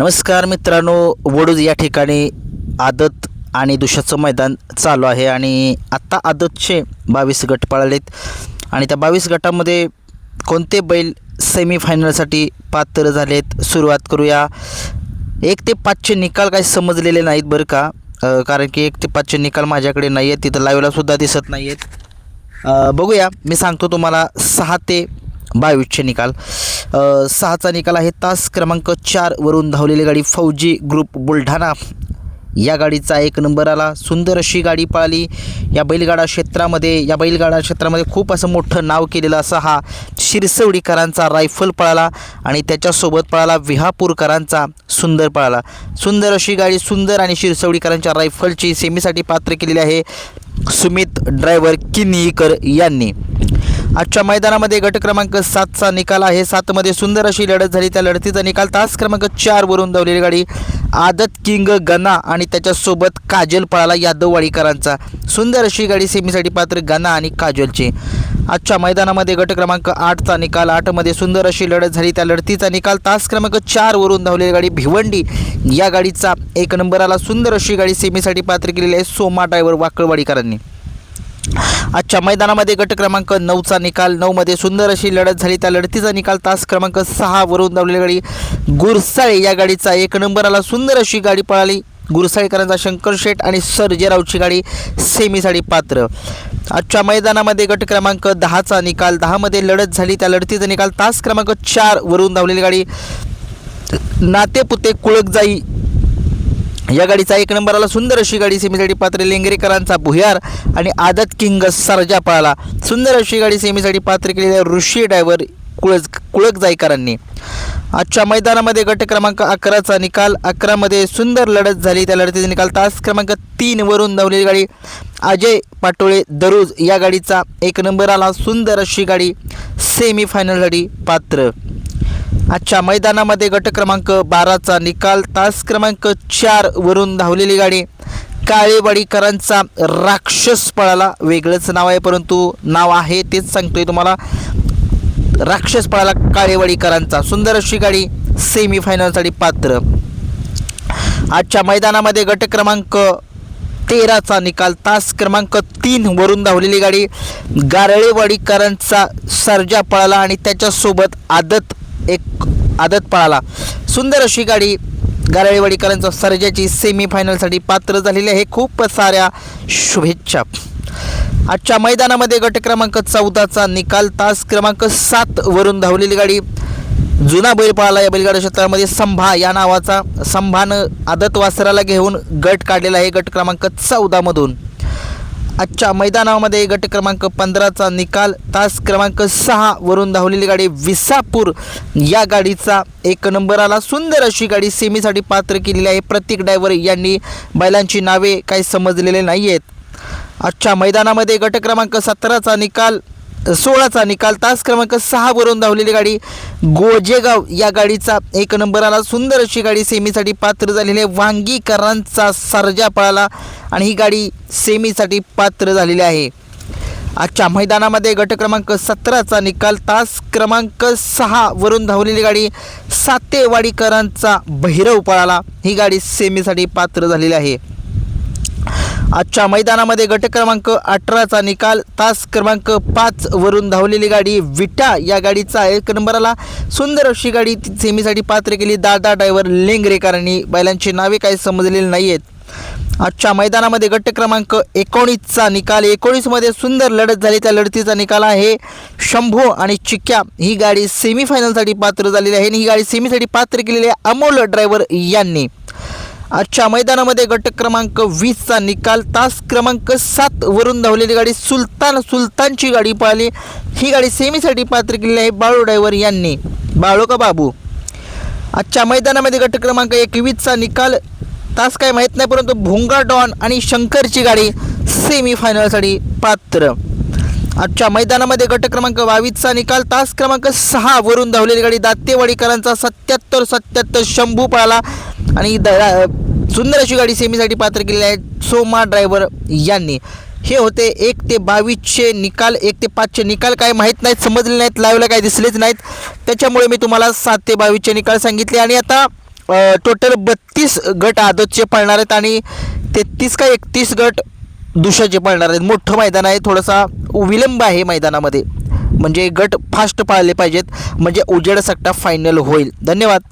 नमस्कार मित्रांनो वडूज या ठिकाणी आदत आणि दुशाचं मैदान चालू आहे आणि आत्ता आदतचे बावीस गट पळालेत. आणि त्या बावीस गटामध्ये कोणते बैल सेमीफायनलसाठी पात्र झालेत सुरुवात करूया. एक ते पाचचे निकाल काही समजलेले नाहीत बरं का. कारण की एक ते पाचचे निकाल माझ्याकडे नाही आहेत तिथं लाईव्हला सुद्धा दिसत नाही आहेत बघूया मी सांगतो तुम्हाला सहा ते बावीसचे निकाल. सहाचा निकाल आहे तास क्रमांक चारवरून धावलेली गाडी फौजी ग्रुप बुलढाणा. या गाडीचा एक नंबर आला. सुंदर अशी गाडी पळाली या बैलगाडा क्षेत्रामध्ये या बैलगाडा क्षेत्रामध्ये खूप असं मोठं नाव केलेलं असा हा शिरसवडीकरांचा रायफल पळाला आणि त्याच्यासोबत पळाला विहापूरकरांचा सुंदर पळाला. सुंदर अशी गाडी सुंदर आणि शिरसवडीकरांच्या रायफलची सेमीसाठी पात्र केलेली आहे सुमित ड्रायव्हर किनीकर यांनी. आजच्या मैदानामध्ये गट क्रमांक सातचा निकाल आहे. सातमध्ये सुंदर अशी लढत झाली. त्या लढतीचा निकाल तास क्रमांक चारवरून धावलेली गाडी आदत किंग गना आणि त्याच्यासोबत काजल पळाला यादववाडीकरांचा सुंदर अशी गाडी सेमीसाठी पात्र गना आणि काजलची. आजच्या मैदानामध्ये गट क्रमांक आठचा निकाल आठमध्ये सुंदर अशी लढत झाली. त्या लढतीचा निकाल तास क्रमांक चारवरून धावलेली गाडी भिवंडी. या गाडीचा एक नंबराला सुंदर अशी गाडी सेमीसाठी पात्र केलेली आहे सोमा ड्रायव्हर वाकळवाडीकरांनी. आजच्या मैदानामध्ये गट क्रमांक नऊचा निकाल नऊमध्ये सुंदर अशी लढत झाली. त्या लढतीचा निकाल तास क्रमांक सहावरून धावलेली गाडी गुरसाळे या गाडीचा एक नंबर आला. सुंदर अशी गाडी पळाली. गुरसाळेकरांचा शंकर शेठ आणि सर जेरावची गाडी सेमीसाठी पात्र. आजच्या मैदानामध्ये गट क्रमांक दहाचा निकाल दहामध्ये लढत झाली. त्या लढतीचा निकाल तास क्रमांक चारवरून धावलेली गाडी. नातेपुते कुळकजाई या गाडीचा एक नंबर आला सुंदर अशी गाडी सेमीसाठी पात्र लेंगरेकरांचा भुयार आणि आदत किंग सरजा पळाला. सुंदर अशी गाडी सेमीसाठी पात्र केलेल्या ऋषी ड्रायव्हर कुळज कुळक जायकरांनी आजच्या मैदानामध्ये गट क्रमांक अकराचा निकाल अकरामध्ये सुंदर लढत झाली. त्या लढतीचा निकाल तास क्रमांक तीनवरून धावलेली गाडी अजय पाटोळे दरुज या गाडीचा एक नंबर आला. सुंदर अशी गाडी सेमीफायनलसाठी पात्र. आजच्या मैदानामध्ये गट क्रमांक बाराचा निकाल तास क्रमांक चार वरून धावलेली गाडी. काळेवाडीकरांचा राक्षस पळाला. वेगळंच नाव आहे परंतु नाव आहे तेच सांगतोय तुम्हाला. राक्षस पळाला काळेवाडीकरांचा. सुंदर अशी गाडी सेमीफायनलसाठी पात्र. आजच्या मैदानामध्ये गट क्रमांक तेराचा निकाल तास क्रमांक तीन वरून धावलेली गाडी. गारळेवाडीकरांचा सर्जा पळाला आणि त्याच्यासोबत आदत एक आदत पळाला. सुंदर अशी गाडी गारळेवाडीकरांचा सर्जाची सेमीफायनलसाठी पात्र झालेली आहे. खूप साऱ्या शुभेच्छा. आजच्या मैदानामध्ये गट क्रमांक चौदाचा निकाल तास क्रमांक सात वरून धावलेली गाडी जुना बैल पळाला. या बैलगाडा क्षेत्रामध्ये संभा या नावाचा संभानं आदत वासराला घेऊन गट काढलेला आहे. गट क्रमांक चौदामधून. आजच्या मैदानामध्ये गट क्रमांक पंधराचा निकाल तास क्रमांक सहा वरून धावलेली गाडी विसापूर. या गाडीचा एक नंबराला सुंदर अशी गाडी सेमीसाठी पात्र केलेली आहे. प्रतीक डायव्हर यांनी बैलांची नावे काही समजलेले नाही आहेत आजच्या मैदानामध्ये गट क्रमांक सतराचा निकाल सोळाचा निकाल तास क्रमांक सहावरून धावलेली गाडी गोजेगाव या गाडीचा एक नंबर आला. सुंदर अशी गाडी सेमीसाठी पात्र झालेली आहे. वांगीकरांचा सर्जा पळाला आणि ही गाडी सेमीसाठी पात्र झालेली आहे. आजच्या मैदानामध्ये गट क्रमांक सतराचा निकाल तास क्रमांक सहा वरून धावलेली गाडी सातेवाडीकरांचा भैरव पळाला. ही गाडी सेमीसाठी पात्र झालेली आहे. आजच्या मैदानामध्ये गट क्रमांक अठराचा निकाल तास क्रमांक पाच वरून धावलेली गाडी विटा या गाडीचा एक नंबर आला सुंदर अशी गाडी ती सेमीसाठी पात्र केली. दादा ड्रायव्हर लेंगरेकरांनी. बैलांची नावे काही समजलेली नाही आहेत आजच्या मैदानामध्ये गट क्रमांक एकोणीसचा निकाल. एकोणीसमध्ये सुंदर लढत झाली. त्या लढतीचा निकाल आहे. शंभो आणि चिक्या ही गाडी सेमीफायनलसाठी पात्र झालेली आहे आणि ही गाडी सेमीसाठी पात्र केलेली आहे अमोल ड्रायव्हर यांनी. आजच्या मैदानामध्ये गट क्रमांक वीसचा निकाल तास क्रमांक सात वरून धावलेली गाडी सुलतान सुलतानची गाडी पाहिली. ही गाडी सेमीसाठी पात्र केलेली आहे बाळू ड्रायव्हर यांनी. बाळू का बाबू? आजच्या मैदानामध्ये गट क्रमांक एकवीसचा निकाल तास काय माहीत नाही परंतु भोंगा डॉन आणि शंकरची गाडी सेमीफायनलसाठी पात्र. आजच्या मैदानामध्ये गट क्रमांक बावीसचा निकाल तास क्रमांक सहा वरून धावलेली गाडी दातेवाडीकरांचा सत्याहत्तर सत्याहत्तर शंभू पळाला आणि द सुंदर अशी गाडी सेमीसाठी पात्र केलेली आहे सोमा ड्रायव्हर यांनी. हे होते एक ते बावीसचे निकाल एक ते पाचचे निकाल. काय माहीत नाहीत समजले नाहीत लाईव्हला काय दिसलेच नाहीत. त्याच्यामुळे मी तुम्हाला सात ते बावीसचे निकाल सांगितले. आणि आता टोटल बत्तीस गट आदतचे पळणार आहेत आणि तेहतीस का एकतीस गट दुशाचे पळणार आहेत. मोठं मैदान आहे थोडासा विलंब आहे मैदानामध्ये. म्हणजे गट फास्ट पाळले पाहिजेत. म्हणजे उजेड सट्टा फायनल होईल. धन्यवाद.